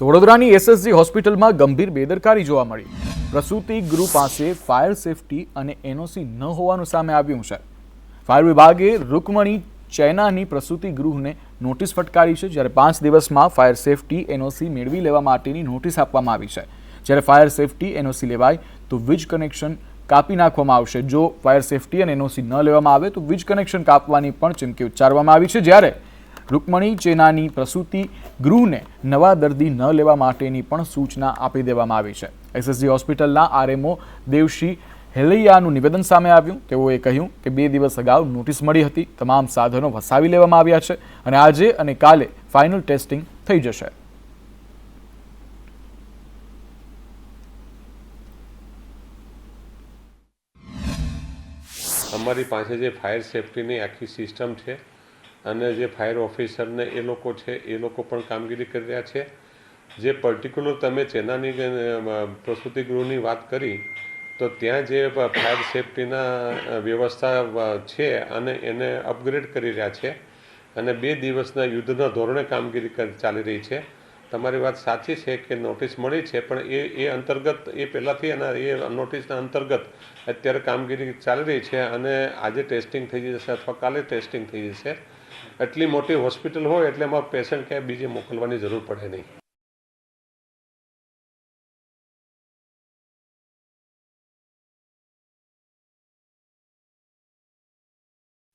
વડોદરાની એસએસજી હોસ્પિટલમાં ગંભીર બેદરકારી જોવા મળી. પ્રસૂતિ ગૃહ પાસે ફાયર સેફટી અને એનઓસી ન હોવાનું સામે આવ્યું છે. ફાયર વિભાગે રૂકમણી ચૈનાની પ્રસૂતિ ગૃહને નોટિસ ફટકારી છે, જ્યારે પાંચ દિવસમાં ફાયર સેફટી એનઓસી મેળવી લેવા માટેની નોટિસ આપવામાં આવી છે. જ્યારે ફાયર સેફટી એનઓસી લેવાય, તો વીજ કનેક્શન કાપી નાખવામાં આવશે. જો ફાયર સેફટી અને એનઓસી ન લેવામાં આવે, તો વીજ કનેક્શન કાપવાની પણ ચીમકી ઉચ્ચારવામાં આવી છે. જ્યારે રૂકમણી ચેનાની પ્રસૂતિ ગૃહને નવા દર્દી ન લેવા માટેની પણ સૂચના આપી દેવામાં આવી છે. એસએસજી હોસ્પિટલના આરએમઓ દેવશ્રી હેલૈયાનું નિવેદન સામે આવ્યું. તેઓએ કહ્યું કે બે દિવસ અગાઉ નોટિસ મળી હતી. તમામ સાધનો વસાવી લેવામાં આવ્યા છે અને આજે અને કાલે ફાઇનલ ટેસ્ટિંગ થઈ જશે. અમારી પાસે જે ફાયર સેફટીની આખી સિસ્ટમ છે અને જે ફાયર ઓફિસરને એ લોકો છે, એ લોકો પણ કામગીરી કરી રહ્યા છે. જે પર્ટિક્યુલર તમે ચેનાની પ્રસૂતિ ગૃહની વાત કરી, તો ત્યાં જે ફાયર સેફટીના વ્યવસ્થા છે અને એને અપગ્રેડ કરી રહ્યા છે. અને બે દિવસના યુદ્ધના ધોરણે કામગીરી ચાલી રહી છે. તમારી વાત સાચી છે કે નોટિસ મળી છે, પણ એ એ અંતર્ગત, એ પહેલાંથી એના, એ નોટિસના અંતર્ગત અત્યારે કામગીરી ચાલી રહી છે અને આજે ટેસ્ટિંગ થઈ જશે અથવા કાલે ટેસ્ટિંગ થઈ જશે. એટલી મોટી હોસ્પિટલ હોય એટલે એમાં પેશન્ટ ક્યાંય બીજે મોકલવાની જરૂર પડે નહીં.